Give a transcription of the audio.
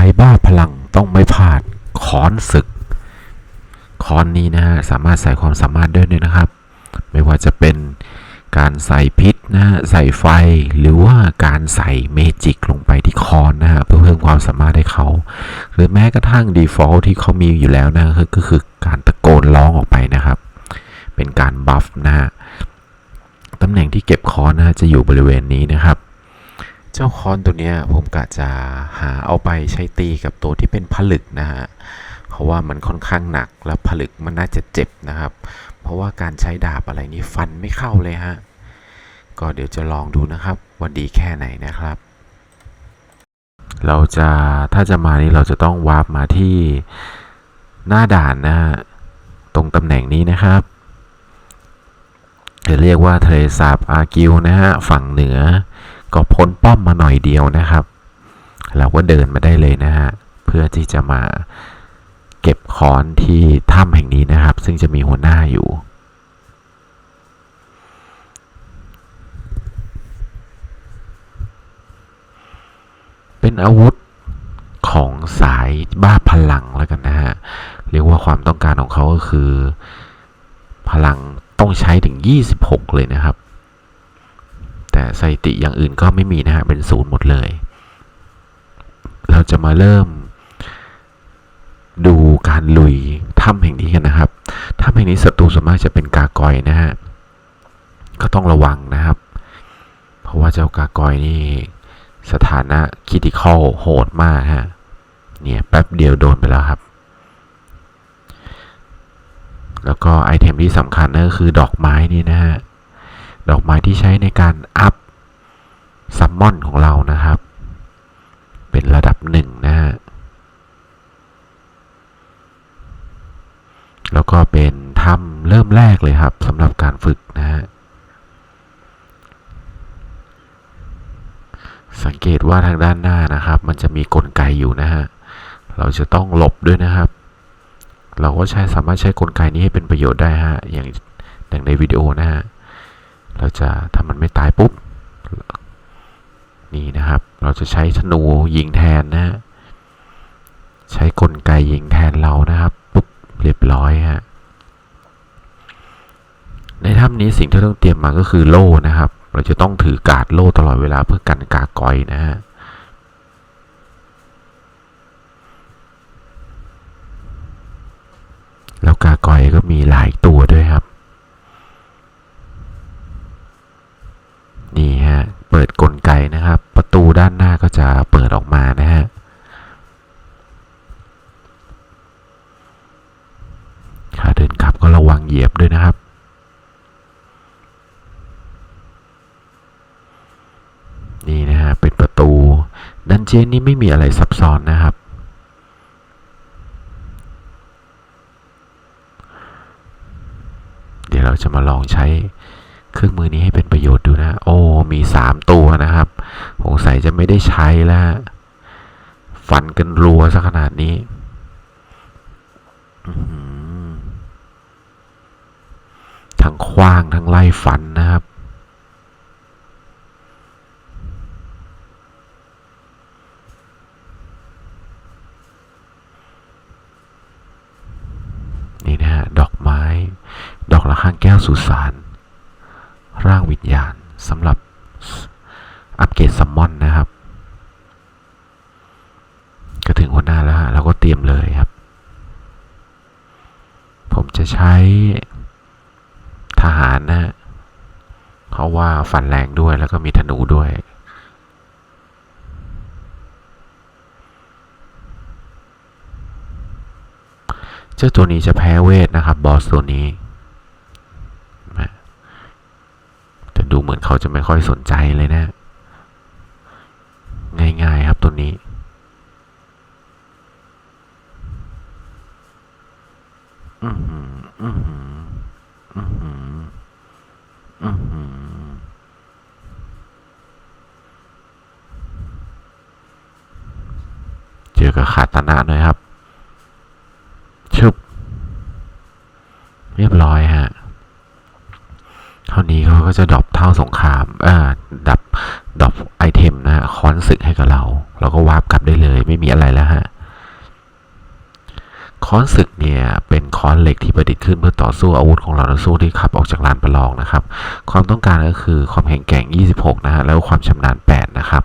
ายบ้าพลังต้องไม่พลาดคอนศึกคอนนี้นะฮะสามารถใส่ความสามารถได้ด้วยนะครับ ไม่ว่าจะเป็นการใส่พิษนะฮะใส่ไฟหรือว่าการใส่เมจิกลงไปที่คอนนะฮะเพื่อเพิ่มความสามารถให้เขา หรือแม้กระทั่ง default ที่เขามีอยู่แล้วนะก็คือการตะโกนร้องออกไปนะครับ เป็นการบัฟนะฮะตำแหน่งที่เก็บคอนนะฮะจะอยู่บริเวณนี้นะครับ เจ้าคอนตัวเนี้ยผมกะจะหาเอาไปใช้ตีกับตัวที่เป็นผลึกนะฮะเพราะว่ามันค่อนข้างหนักแล้วผลึกมันน่าจะเจ็บนะครับ เพราะว่าการใช้ดาบอะไรนี้ฟันไม่เข้าเลยฮะก็เดี๋ยวจะลองดูนะครับว่าดีแค่ไหนนะครับ เราจะถ้าจะมานี่เราจะต้องวาร์ปมาที่หน้าด่านนะฮะตรงตำแหน่งนี้นะครับจะเรียกว่าทะเลสาบอากิวนะฮะฝั่งเหนือ ก็พ้นป้อมมาหน่อยเดียวนะครับ เราก็เดินมาได้เลยนะฮะ เพื่อที่จะมาเก็บค้อนที่ถ้ำแห่งนี้นะครับ ซึ่งจะมีหัวหน้าอยู่ เป็นอาวุธของสายบ้าพลังแล้วกันนะฮะ เรียกว่าความต้องการของเขาก็คือ พลังต้องใช้ถึง 26 เลยนะครับ แต่สถิติอย่างอื่นก็ไม่มีนะฮะเป็นศูนย์หมดเลย เราจะมาเริ่ม ดูการลุยถ้ำแห่งนี้กันนะครับถ้ำแห่งนี้ศัตรูส่วนมากจะเป็นกากอยนะฮะก็ต้องระวังนะครับ เพราะว่าเจ้ากากอยนี่สถานะคิติคอลโหดมากฮะเนี่ยแป๊บเดียวโดนไปแล้วครับ แล้วก็ไอเทมที่สำคัญนั่นก็คือดอกไม้นี่นะฮะ ดอกไม้ที่ใช้ในการอัพซัมมอนของเรานะครับ เป็นระดับหนึ่งนะฮะแล้วก็เป็นถ้ำเริ่มแรกเลยครับสำหรับการฝึกนะฮะสังเกตว่าทางด้านหน้านะครับ มันจะมีกลไกอยู่นะฮะเราจะต้องหลบด้วยนะครับ เราก็ใช้สามารถใช้กลไกนี้ให้เป็นประโยชน์ได้ฮะอย่างอย่างในวิดีโอนะฮะ เราจะถ้ามันไม่ตายปุ๊บ นี่นะครับ เราจะใช้ธนูยิงแทนนะฮะใช้กลไกยิงแทนเรานะครับ ปุ๊บเรียบร้อยฮะในถ้ำนี้สิ่งที่ต้องเตรียมมาก็คือโล่นะครับ เราจะต้องถือกาดโล่ตลอดเวลาเพื่อกันกากอยนะฮะแล้วกากอยก็มีหลายตัวด้วยครับ นี่ฮะ เปิดกลไกนะครับ ประตูด้านหน้าก็ จะเปิดออกมานะฮะขาเดินกลับก็ระวังเหยียบด้วยนะครับ นี่นะฮะเป็นประตู ดันเจียนนี่ไม่มีอะไรซับซ้อนนะครับเดี๋ยวเราจะมาลองใช้ เครื่องมือนี้ให้เป็นประโยชน์ดูนะ โอ้ มีสามตัวนะครับสงสัยจะไม่ได้ใช้แล้วฟันกันรัวซะขนาดนี้ทั้งคว้างทั้งไล่ฟันนะครับ นี่นะฮะดอกไม้ ดอกละข้างแก้วสุสาน ร่างวิญญาณสำหรับอัปเกรดซัมมอนนะครับ ก็ถึงหัวหน้าแล้วฮะเราก็เตรียมเลยครับ ผมจะใช้ทหารนะฮะเพราะว่าฟันแรงด้วยแล้วก็มีธนูด้วยเจ้าตัวนี้จะแพ้เวทนะครับ บอสตัวนี้นะแต่ดู เหมือนเขาจะไม่ค่อยสนใจเลยนะ ง่ายๆครับตัวนี้ อือหืออือหืออือหืออือหือเจอกับขาตนาหน่อยครับ ชุบ เรียบร้อยฮะ เท่านี้เขาก็จะดรอปเท่าสงครามอ่าดับดรอปไอเทมนะฮะค้อนศึกให้กับเรา เราก็วาร์ปกลับได้เลยไม่มีอะไรแล้วฮะค้อนศึกเนี่ยเป็นค้อนเหล็กที่ประดิษฐ์ขึ้นเพื่อต่อสู้อาวุธของเรานักสู้ที่ขับออกจากลานประลองนะครับ ความต้องการก็คือความแข็งแกร่ง 26 นะฮะแล้วความชำนาญ 8 นะครับ